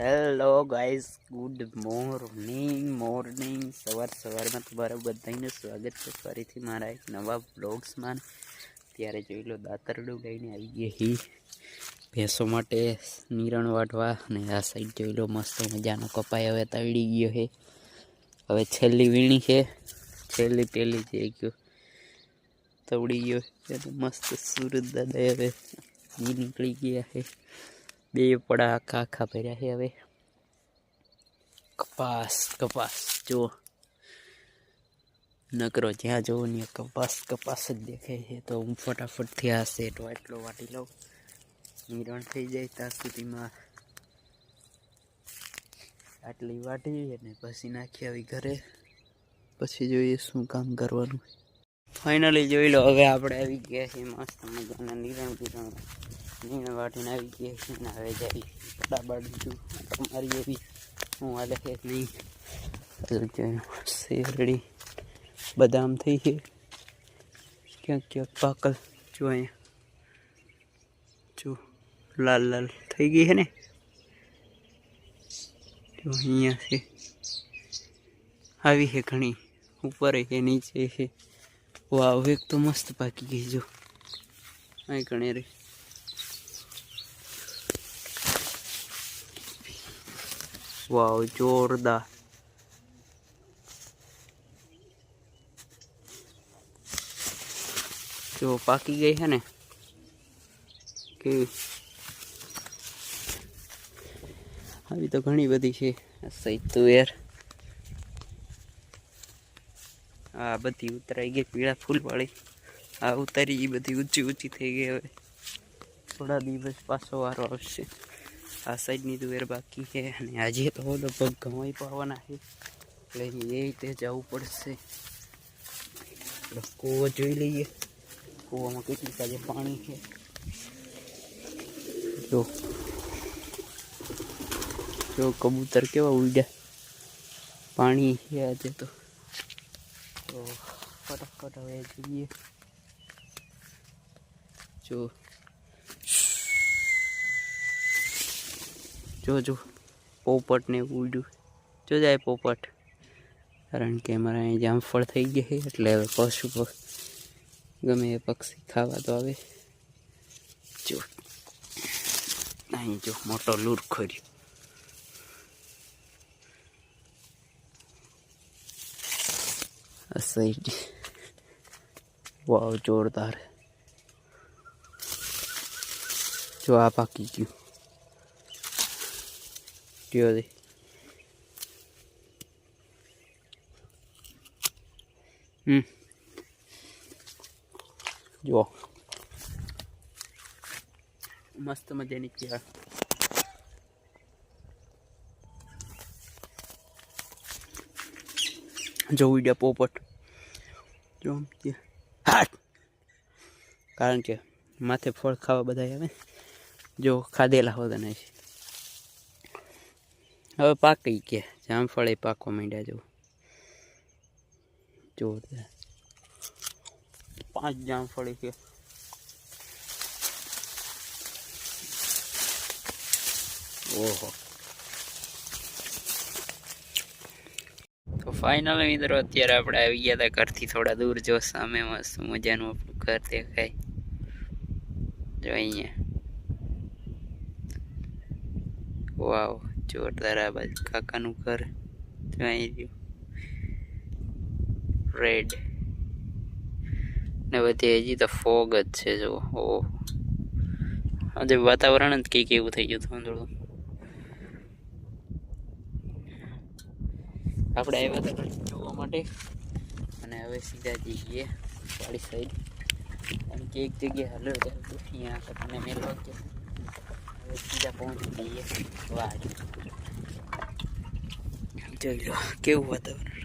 Hello guys good morning morning સવાર સવારમાં તમારા બધાને સ્વાગત છે. ફરીથી મારા એક નવા બ્લોગ્સમાં ત્યારે જોઈ લો, દાતરડું લઈને આવી ગઈ હી. ભેંસો માટે નિરણ વાટવા અને આ સાઈડ જોઈ લો, મસ્ત મજાનો કપાય હવે તળી ગયો છે હવે છેલ્લી વીણી છે છેલ્લી પેલી જે ગયો, તવડી ગયો અને મસ્ત સુરત દાદા હવે નીકળી ગયા છે બે પડા આખા આખા ભર્યા છે હવે. કપાસ કપાસ જો નકરો જ્યાં જોવો ને કપાસ કપાસ જ દેખાય છે. તો હું ફટાફટથી આ સેટ વાટલો વાટી લઉં. નિરણ થઈ જાય ત્યાં સુધીમાં. આટલી વાટી અને પછી નાખી આવી ઘરે. પછી જોઈએ શું કામ કરવાનું. ફાઇનલી જોઈ લો, હવે આપણે આવી ગયા છીએ મસ્ત મજાના નિરણ બિરણ નીણ વાટીને આવી ગયા છીએ ને હવે જાય બરાબર છું તમારી એવી હું હાલે છે કે નહીં હજુ જોયું શેરડી બદામ થઈ છે ક્યાંક ક્યાંક પાકલ જો અહીંયા જો લાલ લાલ થઈ ગઈ છે ને જો અહીંયા છે આવી છે ઘણી ઉપર છે નીચે છે વાવ એક તો મસ્ત પાકી ગઈ જો અહીં ઘણી રે વાવ જોરદાર જો પાકી ગઈ છે ને કેવી આવી તો ઘણી બધી છે આ તો યાર આ બધી ઉતરાઈ ગઈ પીળા ફૂલવાળી આ ઉતારી એ બધી ઊંચી ઊંચી થઈ ગઈ હવે થોડા દિવસ પાછો વારો આવશે આ સાઈડની તુવેર બાકી છે અને આજે તો લગભગ ઘઉં પાવાના છે એટલે એ રીતે જવું પડશે આપણે કૂવો જોઈ લઈએ કૂવામાં કેટલી કાજે પાણી છે જો જો કબૂતર કેવા ઉડ્યા પાણી છે આજે તો તો ફટાફટ હવે જઈએ જો જો જો. પોપટ ને ઉડ્યું. જો જાય પોપટ. કારણ કે અમારે અહીં જામફળ થઈ ગયા છે, એટલે હવે પશુ ગમે એ પક્ષી ખાવા તો આવે. જો. અહીં જો, મોટો લૂર ખોર્યો. સાઈડ વાવ, જોરદાર. જો, આ પાકી ગયું. ટ્યો દે હમ જો મસ્ત મજાની કેળા જો ઉડ્યા પોપટ જો આમ ત્યાં. હાટ કારણ કે માથે ફળ ખાવા બધા આવે જો ખાધેલા હોતા નહીં હવે પાકી ગયા. જામફળ એ પાકવા માંડ્યા જો. જોરદાર. પાંચ જામફળી છે. ઓહો. તો ફાઇનલ મિત્રો અત્યારે આપણે આવી ગયા હતા ઘરથી થોડા દૂર. જો સામે મસ્ત મજાનું આપણું ઘર દેખાય. જો અહીંયા. વાવ. જોરદાર આ બાજુ કાકાનું ઘર અહીં રેડ ને બધી હજી તો ફોગ જ છે જો ઓહ. આજે વાતાવરણ જ કંઈક એવું થઈ ગયું થોડું. આપણે આવ્યા હતા જોવા માટે. અને હવે સીધા જઈએ વાળી સાઈડ અને કે એક જગ્યાએ હલો મેં આપણને મેળવા ગયા સીધા પહોંચી જઈએ વાડી જોઈ લો કેવું વાતાવરણ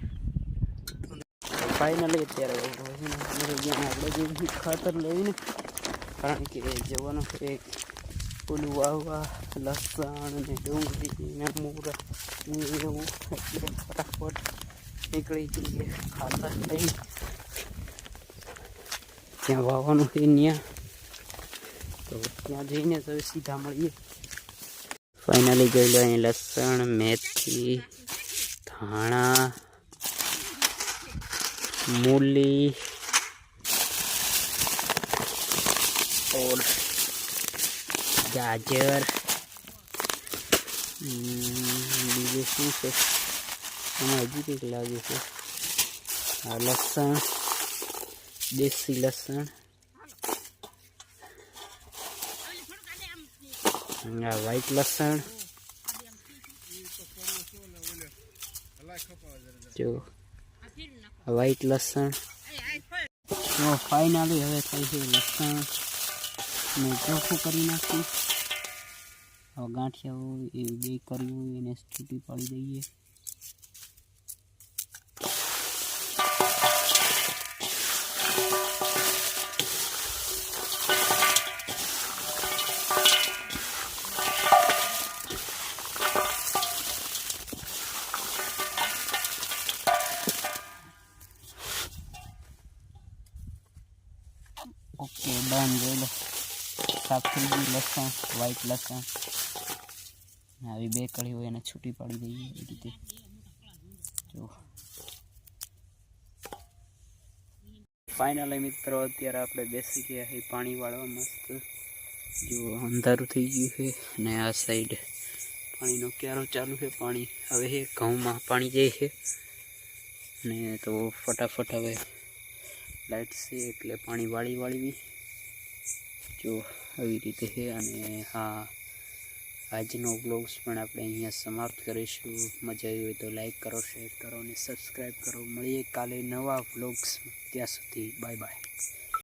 ફાઇનલી અત્યારે આપણે ખાતર લઈને કારણ કે જવાનું એક ઓલું વાવવા લસણ ને ડુંગળી ને મૂરા એવું એટલે ફટાફટ નીકળી જઈએ ખાતર લઈ ત્યાં વાવવાનું છે ત્યાં तो त्या सीधा फाइनली जो लो लसन मेथी धाणा मूली और गाजर बीजे शू से हजी कहीं लसन देसी लसन આ વ્હાઈટ લસણ. જો વ્હાઈટ લસણ. તો ફાઇનલી હવે થઈ છે લસણ. ને ચોખ્ખું કરી નાખ્યું હવે ગાંઠિયા હોય એ બે કર્યું એને છૂટી પાડી દઈએ. ઓકે, ડન, જોઈ લો. સાફ થઈ ગયું, લસણ વ્હાઈટ લસણ. આવી બે કળી હોય એને છૂટી પાડી દઈએ એ રીતે. જો મિત્રો, અત્યારે આપણે બેસી ગયા છે પાણી વાળવા મસ્ત. જો અંધારું થઈ ગયું છે અને આ સાઈડ પાણીનો ક્યારો ચાલુ છે, પાણી હવે ઘઉંમાં પાણી જાય છે. ને તો ફટાફટ હવે લાઇટ છે એટલે પાણી વાળી વાળવી. જો આવી રીતે છે અને હા, આજનો બ્લોગ્સ પણ આપણે અહીંયા સમાપ્ત કરીશું. મજા આવી હોય તો લાઈક કરો, શેર કરો અને સબસ્ક્રાઈબ કરો. મળીએ કાલે નવા વ્લોગ્સ ત્યાં સુધી. Bye bye.